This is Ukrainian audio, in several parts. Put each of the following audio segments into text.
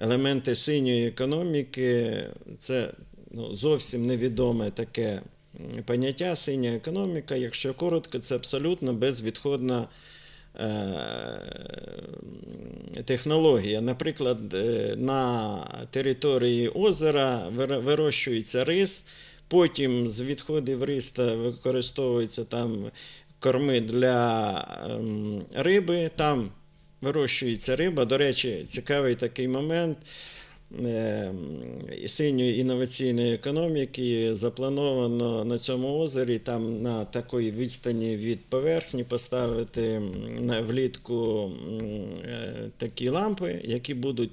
елементи синьої економіки. Це ну, зовсім невідоме таке поняття синя економіка. Якщо коротко, це абсолютно безвідходна е, технологія. Наприклад, е, на території озера вир- вирощується рис, потім з відходів риста використовуються там корми для ем, риби, там вирощується риба. До речі, цікавий такий момент. е, Синьої інноваційної економіки заплановано на цьому озері там на такої відстані від поверхні поставити влітку е, такі лампи, які будуть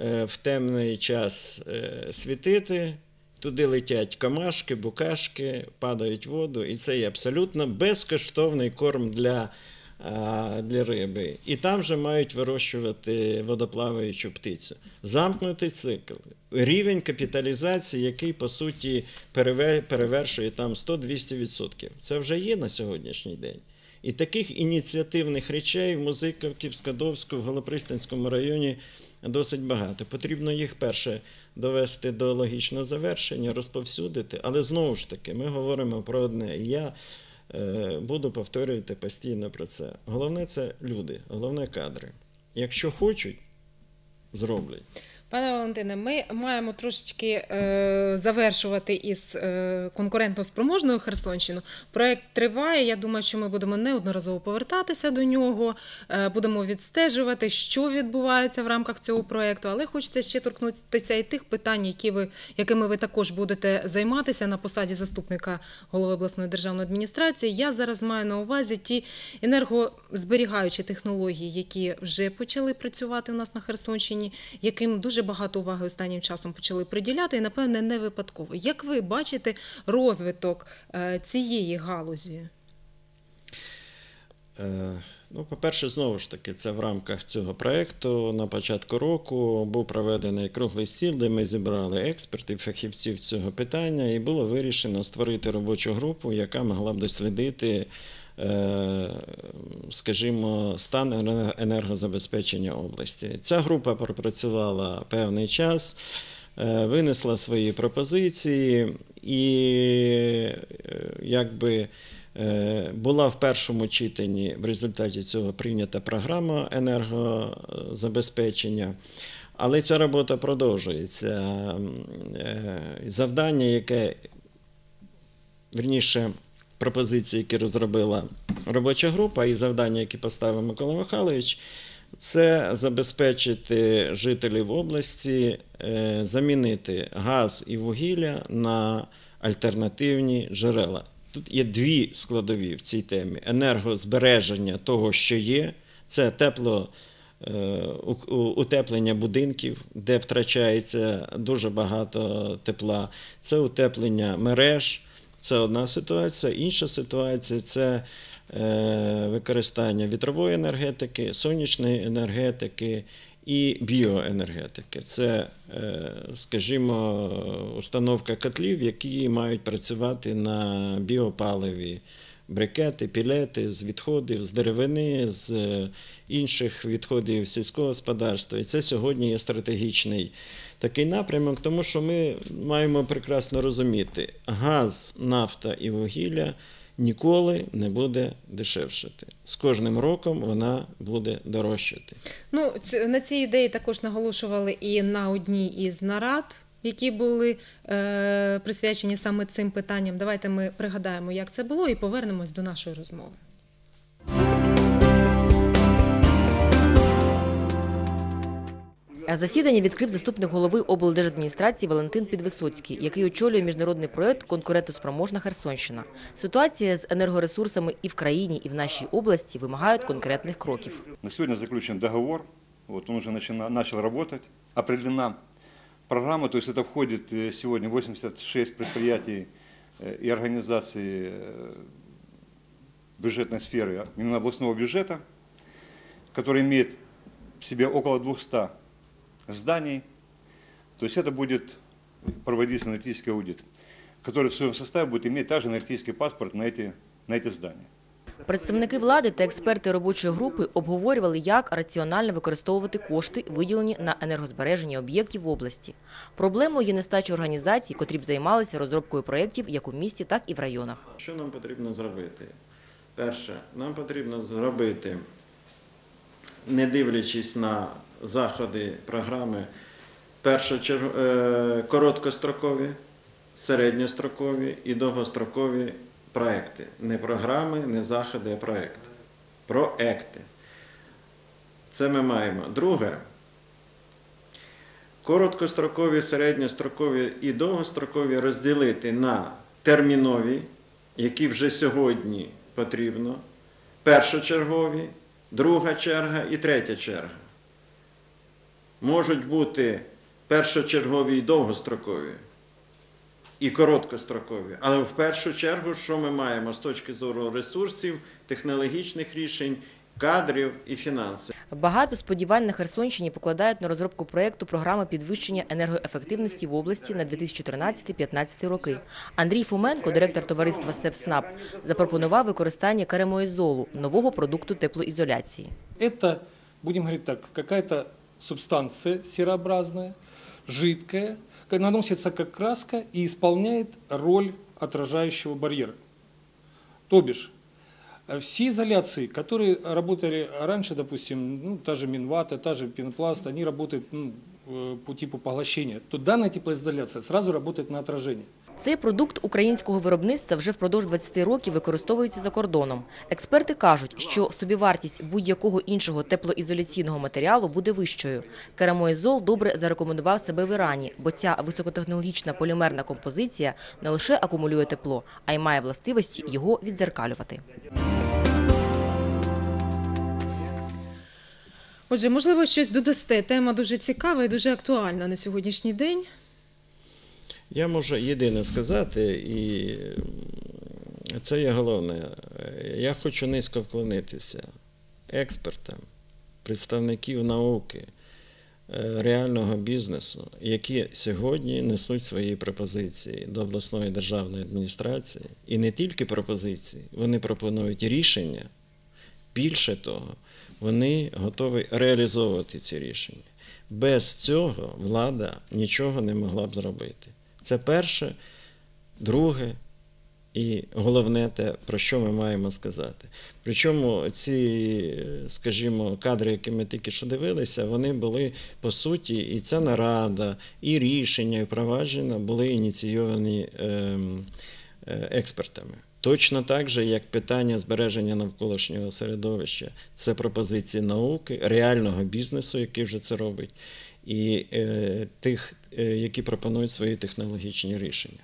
е, в темний час світити. Туди летять камашки, букашки, падають в воду, і це є абсолютно безкоштовний корм для, для риби. І там же мають вирощувати водоплаваючу птицю. Замкнутий цикл. Рівень капіталізації, який по суті перевершує там 100-200%. Це вже є на сьогоднішній день. І таких ініціативних речей в Музиківці, в Скадовську, в Голопристанському районі досить багато. Потрібно їх перше довести до логічного завершення, розповсюдити. Але знову ж таки, ми говоримо про одне. Я е, буду повторювати постійно про це. Головне це люди, головне кадри. Якщо хочуть, зроблять. Пане Валентине, ми маємо трошечки е, завершувати із е, конкурентно спроможною Херсонщину. Проект триває. Я думаю, що ми будемо неодноразово повертатися до нього, е, будемо відстежувати, що відбувається в рамках цього проекту. Але хочеться ще торкнутися і тих питань, які ви, якими ви також будете займатися на посаді заступника голови обласної державної адміністрації. Я зараз маю на увазі ті енергозберігаючі технології, які вже почали працювати у нас на Херсонщині, яким дуже багато уваги останнім часом почали приділяти, і напевне не випадково. Як ви бачите розвиток е, цієї галузі? Е, Ну, по-перше, знову ж таки, це в рамках цього проєкту на початку року був проведений круглий стіл, де ми зібрали експертів, фахівців цього питання, і було вирішено створити робочу групу, яка могла б дослідити, скажімо, стан енергозабезпечення області. Ця група пропрацювала певний час. е, Винесла свої пропозиції і е, якби Е, Була в першому читанні в результаті цього прийнята програма енергозабезпечення, але ця робота продовжується. Е, Завдання, яке вірніше, пропозиції, які розробила робоча група, і завдання, які поставив Микола Михайлович, це забезпечити жителів області, е, замінити газ і вугілля на альтернативні джерела. Тут є дві складові в цій темі: енергозбереження того, що є, це тепло. е, Утеплення будинків, де втрачається дуже багато тепла, це утеплення мереж, це одна ситуація. Інша ситуація це е, використання вітрової енергетики, сонячної енергетики і біоенергетики. Це, е, скажімо, установка котлів, які мають працювати на біопаливі. Брикети, пілети з відходів, з деревини, з е, інших відходів сільського господарства. І це сьогодні є стратегічний такий напрямок, тому що ми маємо прекрасно розуміти, газ, нафта і вугілля ніколи не буде дешевшати. З кожним роком вона буде дорожчати. Ну, на цій ідеї також наголошували і на одній із нарад, які були е, присвячені саме цим питанням. Давайте ми пригадаємо, як це було, і повернемось до нашої розмови. Засідання відкрив заступник голови облдержадміністрації Валентин Підвисоцький, який очолює міжнародний проект «Конкурентоспроможна Херсонщина». Ситуація з енергоресурсами і в країні, і в нашій області вимагають конкретних кроків. На сегодня заключен договор, вот он уже начал работать, определена программа, то есть это входит э, сегодня 86 предприятий э, и организаций э, бюджетной сферы, именно областного бюджета, который имеет в себе около 200 зданий. То есть это будет проводиться энергетический аудит, который в своем составе будет иметь также энергетический паспорт на эти, на эти здания. Представники влади та експерти робочої групи обговорювали, як раціонально використовувати кошти, виділені на енергозбереження об'єктів в області. Проблемою є нестача організацій, котрі б займалися розробкою проєктів як у місті, так і в районах. Що нам потрібно зробити? Перше, нам потрібно зробити, не дивлячись на заходи програми, першочерг... е, короткострокові, середньострокові і довгострокові проекти. Не програми, не заходи, а проекти. Проекти. Це ми маємо. Друге. Короткострокові, середньострокові і довгострокові розділити на термінові, які вже сьогодні потрібно, першочергові, друга черга і третя черга. Можуть бути першочергові і довгострокові, і короткострокові. Але в першу чергу, що ми маємо з точки зору ресурсів, технологічних рішень, кадрів і фінансів. Багато сподівань на Херсонщині покладають на розробку проєкту програми підвищення енергоефективності в області на 2014-2015 роки. Андрій Фоменко, директор товариства «Севснаб», запропонував використання каремоізолу – нового продукту теплоізоляції. Это, будем говорить так, какая-то субстанция серообразная, жидкая, ка- наносится как краска и исполняет роль отражающего барьера. То бишь, э, все изоляции, которые работали раньше, допустим, ну, та же Минвата, та же Пенопласт, они работают ну, э, по типу поглощения, то данная теплоизоляция сразу работает на отражение. Цей продукт українського виробництва вже впродовж 20 років використовується за кордоном. Експерти кажуть, що собівартість будь-якого іншого теплоізоляційного матеріалу буде вищою. Керамоізол добре зарекомендував себе в Ірані, бо ця високотехнологічна полімерна композиція не лише акумулює тепло, а й має властивості його віддзеркалювати. Отже, можливо, щось додасте. Тема дуже цікава і дуже актуальна на сьогоднішній день. Я можу єдине сказати, і це є головне. Я хочу низько вклонитися експертам, представників науки, е, реального бізнесу, які сьогодні несуть свої пропозиції до обласної державної адміністрації. І не тільки пропозиції, вони пропонують рішення. Більше того, вони готові реалізовувати ці рішення. Без цього влада нічого не могла б зробити. Це перше, друге і головне те, про що ми маємо сказати. Причому ці, скажімо, кадри, які ми тільки що дивилися, вони були по суті, і ця нарада, і рішення, і провадження були ініційовані ем, е, експертами. Точно так же, як питання збереження навколишнього середовища, це пропозиції науки, реального бізнесу, який вже це робить, і е, тих, е, які пропонують свої технологічні рішення.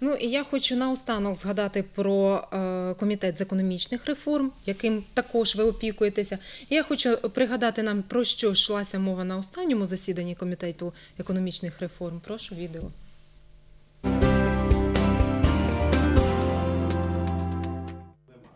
Ну і я хочу наостанок згадати про е, комітет з економічних реформ, яким також ви опікуєтеся. І я хочу пригадати нам про що йшлася мова на останньому засіданні комітету економічних реформ. Прошу відео.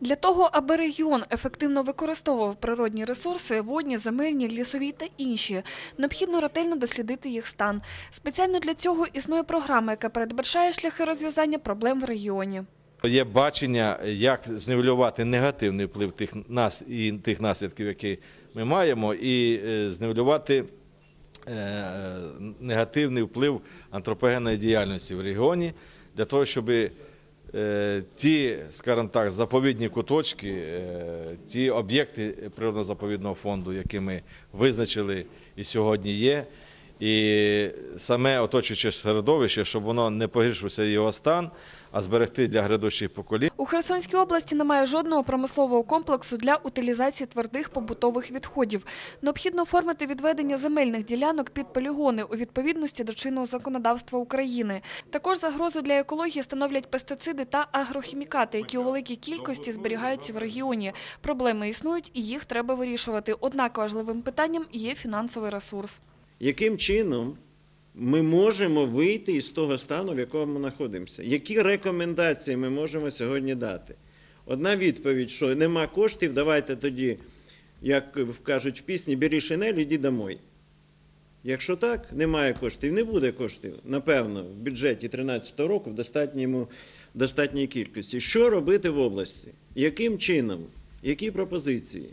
Для того, аби регіон ефективно використовував природні ресурси, водні, земельні, лісові та інші, необхідно ретельно дослідити їх стан. Спеціально для цього існує програма, яка передбачає шляхи розв'язання проблем в регіоні. Є бачення, як зневелювати негативний вплив тих нас і тих наслідків, які ми маємо, і е, зневелювати е, негативний вплив антропогенної діяльності в регіоні для того, щоб е, ті, скажімо так, заповідні куточки, е, ті об'єкти природно-заповідного фонду, які ми визначили і сьогодні є, і саме оточуюче середовище, щоб воно не погіршився його стан, а зберегти для грядущих поколінь. У Херсонській області немає жодного промислового комплексу для утилізації твердих побутових відходів. Необхідно оформити відведення земельних ділянок під полігони у відповідності до чинного законодавства України. Також загрозу для екології становлять пестициди та агрохімікати, які у великій кількості зберігаються в регіоні. Проблеми існують і їх треба вирішувати. Однак важливим питанням є фінансовий ресурс. Яким чином ми можемо вийти із того стану, в якому ми знаходимося? Які рекомендації ми можемо сьогодні дати? Одна відповідь, що нема коштів, давайте тоді, як кажуть в пісні, бери шинель, іди домой. Якщо так, немає коштів, не буде коштів, напевно, в бюджеті 2013 року в достатньому, достатній кількості. Що робити в області? Яким чином? Які пропозиції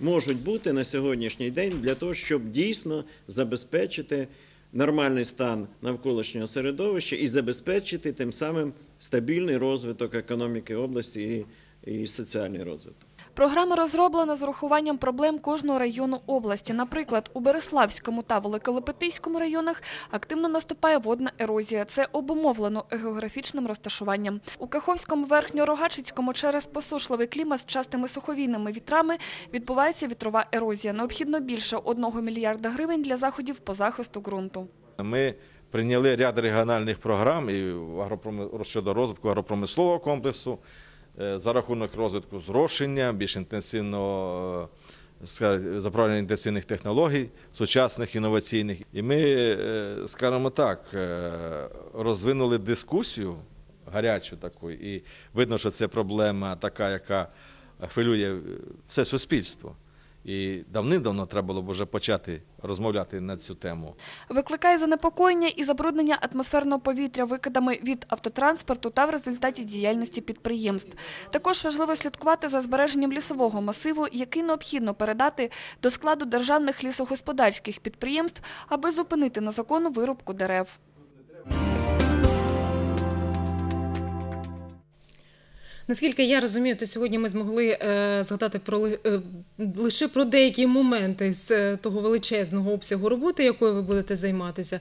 можуть бути на сьогоднішній день для того, щоб дійсно забезпечити нормальний стан навколишнього середовища і забезпечити тим самим стабільний розвиток економіки області і, і соціальний розвиток? Програма розроблена з урахуванням проблем кожного району області. Наприклад, у Береславському та Великолепетийському районах активно наступає водна ерозія. Це обумовлено географічним розташуванням. У Каховському Верхньорогачицькому через посушливий клімат з частими суховійними вітрами відбувається вітрова ерозія. Необхідно більше 1 мільярда гривень для заходів по захисту ґрунту. Ми прийняли ряд регіональних програм і щодо розвитку агропромислового комплексу за рахунок розвитку зрошення, більш інтенсивного заправлення інтенсивних технологій, сучасних інноваційних. І ми, е, скажімо так, е, розвинули дискусію гарячу таку, і видно, що це проблема така, яка хвилює е, все суспільство. І давним-давно треба було б вже почати розмовляти на цю тему. Викликає занепокоєння і забруднення атмосферного повітря викидами від автотранспорту та в результаті діяльності підприємств. Також важливо слідкувати за збереженням лісового масиву, який необхідно передати до складу державних лісогосподарських підприємств, аби зупинити незаконну вирубку дерев. Наскільки я розумію, то сьогодні ми змогли е, згадати про е, лише про деякі моменти з е, того величезного обсягу роботи, якою ви будете займатися.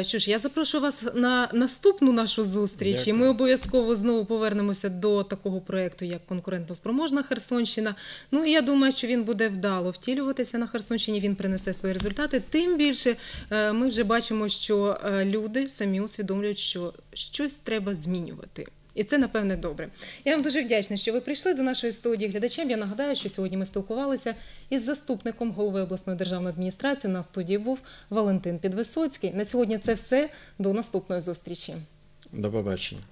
Що ж, я запрошую вас на наступну нашу зустріч, і ми обов'язково знову повернемося до такого проекту, як конкурентно-спроможна Херсонщина. Ну і я думаю, що він буде вдало втілюватися на Херсонщині. Він принесе свої результати. Тим більше ми вже бачимо, що люди самі усвідомлюють, що щось треба змінювати. І це напевне добре. Я вам дуже вдячна, що ви прийшли до нашої студії. Глядачам я нагадаю, що сьогодні ми спілкувалися із заступником голови обласної державної адміністрації. На студії був Валентин Підвисоцький. На сьогодні це все. До наступної зустрічі. До побачення.